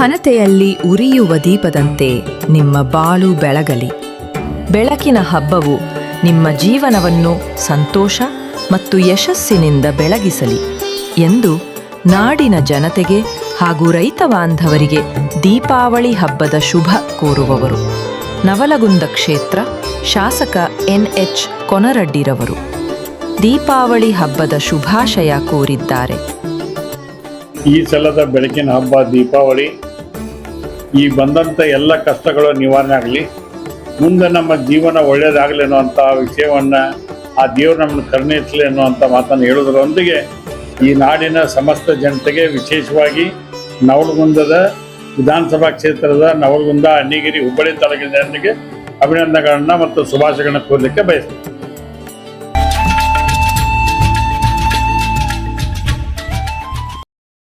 ಹನತೆಯಲ್ಲಿ ಉರಿಯುವ ದೀಪದಂತೆ ನಿಮ್ಮ ಬಾಳು ಬೆಳಗಲಿ. ಬೆಳಕಿನ ಹಬ್ಬವು ನಿಮ್ಮ ಜೀವನವನ್ನು ಸಂತೋಷ ಮತ್ತು ಯಶಸ್ಸಿನಿಂದ ಬೆಳಗಿಸಲಿ ಎಂದು ನಾಡಿನ ಜನತೆಗೆ ಹಾಗೂ ರೈತ ಬಾಂಧವರಿಗೆ ದೀಪಾವಳಿ ಹಬ್ಬದ ಶುಭ ಕೋರುವವರು. ನವಲಗುಂದ ಕ್ಷೇತ್ರ ಶಾಸಕ ಎನ್ಎಚ್ ಕೊನರಡ್ಡಿರವರು ದೀಪಾವಳಿ ಹಬ್ಬದ ಶುಭಾಶಯ ಕೋರಿದ್ದಾರೆ. ಈ ಸಲದ ಬೆಳಕಿನ ಹಬ್ಬ ದೀಪಾವಳಿ. ಈ ಬಂದಂಥ ಎಲ್ಲ ಕಷ್ಟಗಳು ನಿವಾರಣೆ ಆಗಲಿ, ಮುಂದೆ ನಮ್ಮ ಜೀವನ ಒಳ್ಳೆಯದಾಗಲಿ ಅನ್ನುವಂಥ ವಿಷಯವನ್ನು ಆ ದೇವರು ನಮ್ಮನ್ನು ಕರುಣಿಸಲಿ ಅನ್ನುವಂಥ ಮಾತನ್ನು ಹೇಳುವುದರೊಂದಿಗೆ ಈ ನಾಡಿನ ಸಮಸ್ತ ಜನತೆಗೆ ವಿಶೇಷವಾಗಿ ನವಲಗುಂದದ ವಿಧಾನಸಭಾ ಕ್ಷೇತ್ರದ ನವಲಗುಂದ ಅಣ್ಣಿಗಿರಿ ಹುಬ್ಬಳ್ಳಿ ತಾಲೂಕಿನ ಜನರಿಗೆ ಅಭಿನಂದನೆಗಳನ್ನು ಮತ್ತು ಶುಭಾಶಯಗಳನ್ನು ಕೋರಲಿಕ್ಕೆ ಬಯಸ್ತೀನಿ.